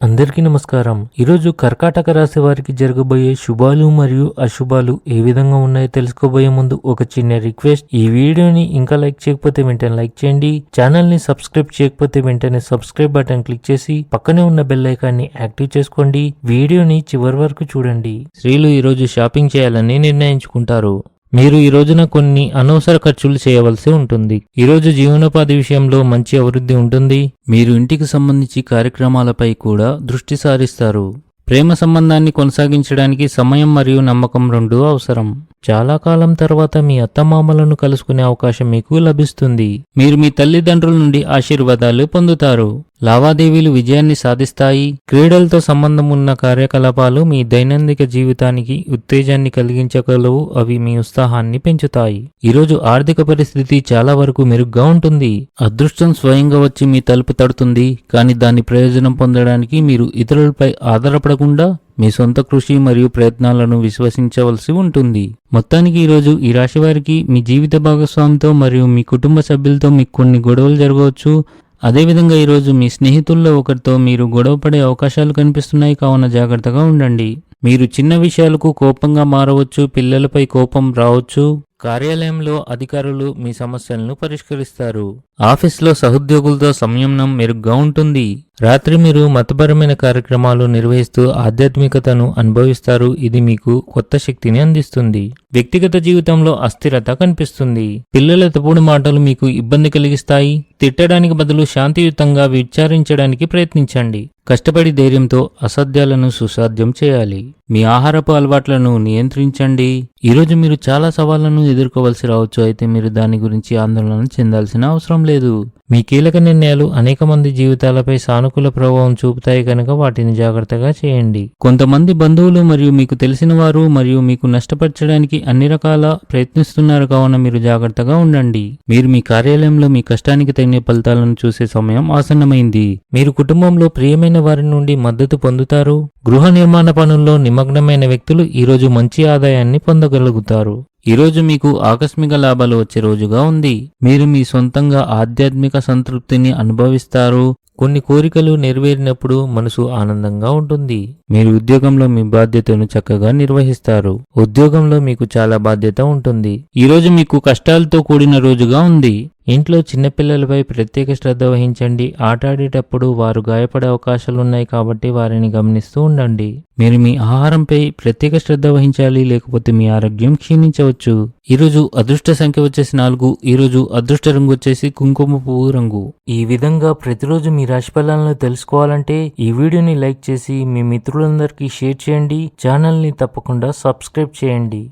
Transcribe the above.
అందరికీ నమస్కారం. ఈరోజు కర్కాటక రాశి వారికి జరగబోయే శుభాలు మరియు అశుభాలు ఏ విధంగా ఉన్నాయో తెలుసుకోబోయే ముందు ఒక చిన్న రిక్వెస్ట్. ఈ వీడియోని ఇంకా లైక్ చేయకపోతే వెంటనే లైక్ చేయండి. ఛానల్ని సబ్స్క్రైబ్ చేయకపోతే వెంటనే సబ్స్క్రైబ్ బటన్ క్లిక్ చేసి పక్కనే ఉన్న బెల్ ఐకాన్ని యాక్టివ్ చేసుకోండి. వీడియోని చివరి వరకు చూడండి. స్త్రీలు ఈరోజు షాపింగ్ చేయాలని నిర్ణయించుకుంటారు. మీరు ఈ రోజున కొన్ని అనవసర ఖర్చులు చేయవలసి ఉంటుంది. ఈరోజు జీవనోపాధి విషయంలో మంచి అభివృద్ధి ఉంటుంది. మీరు ఇంటికి సంబంధించి కార్యక్రమాలపై కూడా దృష్టి సారిస్తారు. ప్రేమ సంబంధాన్ని కొనసాగించడానికి సమయం మరియు నమ్మకం రెండూ అవసరం. చాలా కాలం తర్వాత మీ అత్తమామలను కలుసుకునే అవకాశం మీకు లభిస్తుంది. మీరు మీ తల్లిదండ్రుల నుండి ఆశీర్వాదాలు పొందుతారు. లావాదేవీలు విజయాన్ని సాధిస్తాయి. క్రీడలతో సంబంధం ఉన్న కార్యకలాపాలు మీ దైనందిక జీవితానికి ఉత్తేజాన్ని కలిగించగలవు. అవి మీ ఉత్సాహాన్ని పెంచుతాయి. ఈరోజు ఆర్థిక పరిస్థితి చాలా వరకు మెరుగ్గా ఉంటుంది. అదృష్టం స్వయంగా వచ్చి మీ తలుపు తడుతుంది. కానీ దాని ప్రయోజనం పొందడానికి మీరు ఇతరులపై ఆధారపడకుండా మీ సొంత కృషి మరియు ప్రయత్నాలను విశ్వసించవలసి ఉంటుంది. మొత్తానికి ఈరోజు ఈ రాశి వారికి మీ జీవిత భాగస్వామితో మరియు మీ కుటుంబ సభ్యులతో మీకు కొన్ని గొడవలు జరగవచ్చు. అదేవిధంగా ఈరోజు మీ స్నేహితుల్లో ఒకరితో మీరు గొడవపడే అవకాశాలు కనిపిస్తున్నాయి. కావున జాగ్రత్తగా ఉండండి. మీరు చిన్న విషయాలకు కోపంగా మారవచ్చు పిల్లలపై కోపం రావచ్చు. కార్యాలయంలో అధికారులు మీ సమస్యలను పరిష్కరిస్తారు. ఆఫీస్లో సహోద్యోగులతో సంయమనం మెరుగ్గా ఉంటుంది. రాత్రి మీరు మతపరమైన కార్యక్రమాలు నిర్వహిస్తూ ఆధ్యాత్మికతను అనుభవిస్తారు. ఇది మీకు కొత్త శక్తిని అందిస్తుంది. వ్యక్తిగత జీవితంలో అస్థిరత కనిపిస్తుంది. పిల్లల తప్పుడు మాటలు మీకు ఇబ్బంది కలిగిస్తాయి. తిట్టడానికి బదులు శాంతియుతంగా విచారించడానికి ప్రయత్నించండి. కష్టపడి ధైర్యంతో అసాధ్యాలను సుసాధ్యం చేయాలి. మీ ఆహారపు అలవాట్లను నియంత్రించండి. ఈరోజు మీరు చాలా సవాళ్ళను ఎదుర్కోవలసి రావచ్చు. అయితే మీరు దాని గురించి ఆందోళన చెందాల్సిన అవసరం లేదు. మీ కీలక నిర్ణయాలు అనేక మంది జీవితాలపై సానుకూల ప్రభావం చూపుతాయి కనుక వాటిని జాగ్రత్తగా చేయండి. కొంతమంది బంధువులు మరియు మీకు తెలిసిన వారు మరియు మీకు నష్టపరచడానికి అన్ని రకాల ప్రయత్నిస్తున్నారు కావున మీరు జాగ్రత్తగా ఉండండి. మీరు మీ కార్యాలయంలో మీ కష్టానికి తగిన ఫలితాలను చూసే సమయం ఆసన్నమైంది. మీరు కుటుంబంలో ప్రియమైన వారి నుండి మద్దతు పొందుతారు. గృహ నిర్మాణ పనుల్లో నిమగ్నమైన వ్యక్తులు ఈరోజు మంచి ఆదాయాన్ని పొందగలుగుతారు. ఈరోజు మీకు ఆకస్మిక లాభాలు వచ్చే రోజుగా ఉంది. మీరు మీ సొంతంగా ఆధ్యాత్మిక సంతృప్తిని అనుభవిస్తారు. కొన్ని కోరికలు నెరవేరినప్పుడు మనసు ఆనందంగా ఉంటుంది. మీరు ఉద్యోగంలో మీ బాధ్యతను చక్కగా నిర్వహిస్తారు. ఉద్యోగంలో మీకు చాలా బాధ్యత ఉంటుంది. ఈరోజు మీకు కష్టాలతో కూడిన రోజుగా ఉంది. ఇంట్లో చిన్నపిల్లలపై ప్రత్యేక శ్రద్ధ వహించండి. ఆటాడేటప్పుడు వారు గాయపడే అవకాశాలున్నాయి కాబట్టి వారిని గమనిస్తూ ఉండండి. మీరు మీ ఆహారంపై ప్రత్యేక శ్రద్ధ వహించాలి లేకపోతే మీ ఆరోగ్యం క్షీణించవచ్చు. ఈరోజు అదృష్ట సంఖ్య వచ్చేసి నాలుగు ఈరోజు అదృష్ట రంగు వచ్చేసి కుంకుమ పువ్వు రంగు. ఈ విధంగా ప్రతిరోజు మీ రాశి ఫలాలను తెలుసుకోవాలంటే ఈ వీడియోని లైక్ చేసి మీ మిత్రులందరికీ షేర్ చేయండి. ఛానల్ని తప్పకుండా సబ్స్క్రైబ్ చేయండి.